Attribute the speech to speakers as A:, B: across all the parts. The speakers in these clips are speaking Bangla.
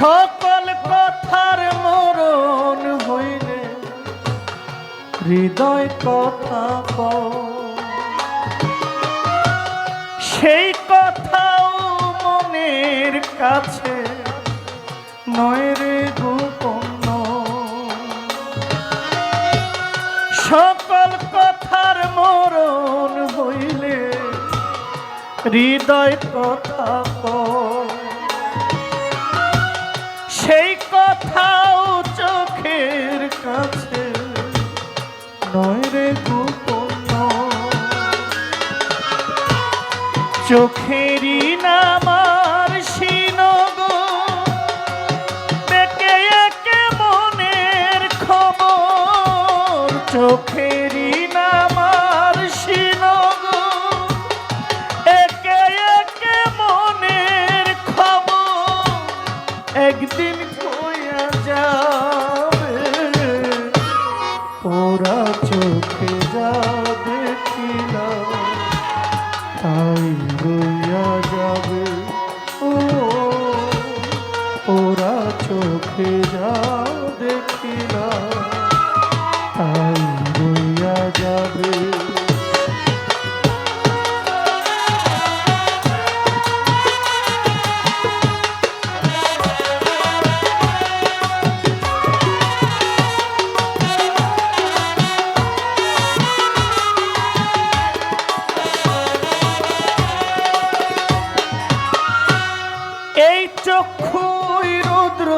A: সকল কথার মরণ হইলে হৃদয় কথা সেই কথাও মনের কাছে নয় গোপন সকল কথার মরণ হইলে হৃদয় কথা কর চোখেরই নামার সিনগ বেকে একে মনের খবর, চোখেরই নামার সিনগ একে একে মনের খবর, একদিন কইয়া যাবে। ওরা চোখে যা চোখে যা দেখিলাম তাই রইয়া যাবে। এই চক্ষুই রুদ্র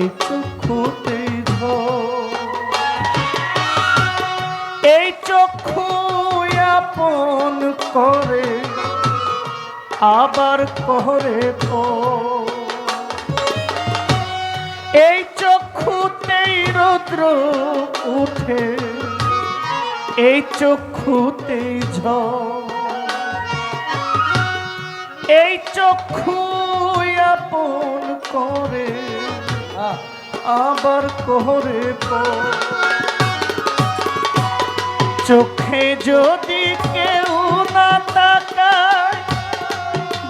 A: এই চক্ষুতে। এই চক্ষু আপন করে, আবার করে। এই চক্ষুতেই রুদ্র উঠে, এই চক্ষুতেই ঝড় এই চক্ষু আবার কোহরে। চোখে যদি কেউ না তাকায়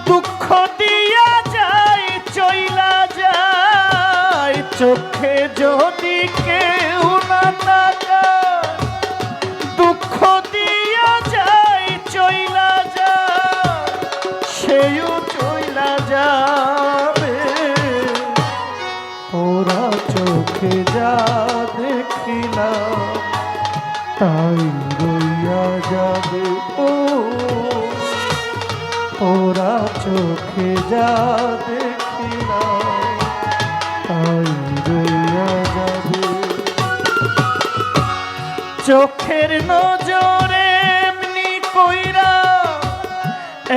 A: দুঃখ দিয়া যায় চইলা যায় চোখে যদি চোখে যা দেখিলাম, তাই রইয়া যাবে ও। ওরা চোখে যা দেখিলাম, তাই রইয়া যাবে। চোখের নজরে এমনি কইরা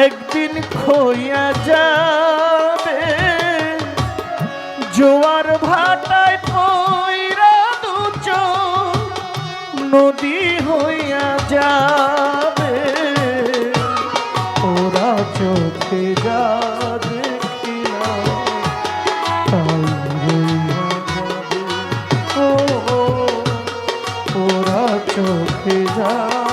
A: একদিন খইয়া যাবে, জোয়ার হইয়া যাবে ওরা চোখে যাবে ওরা চোখে যা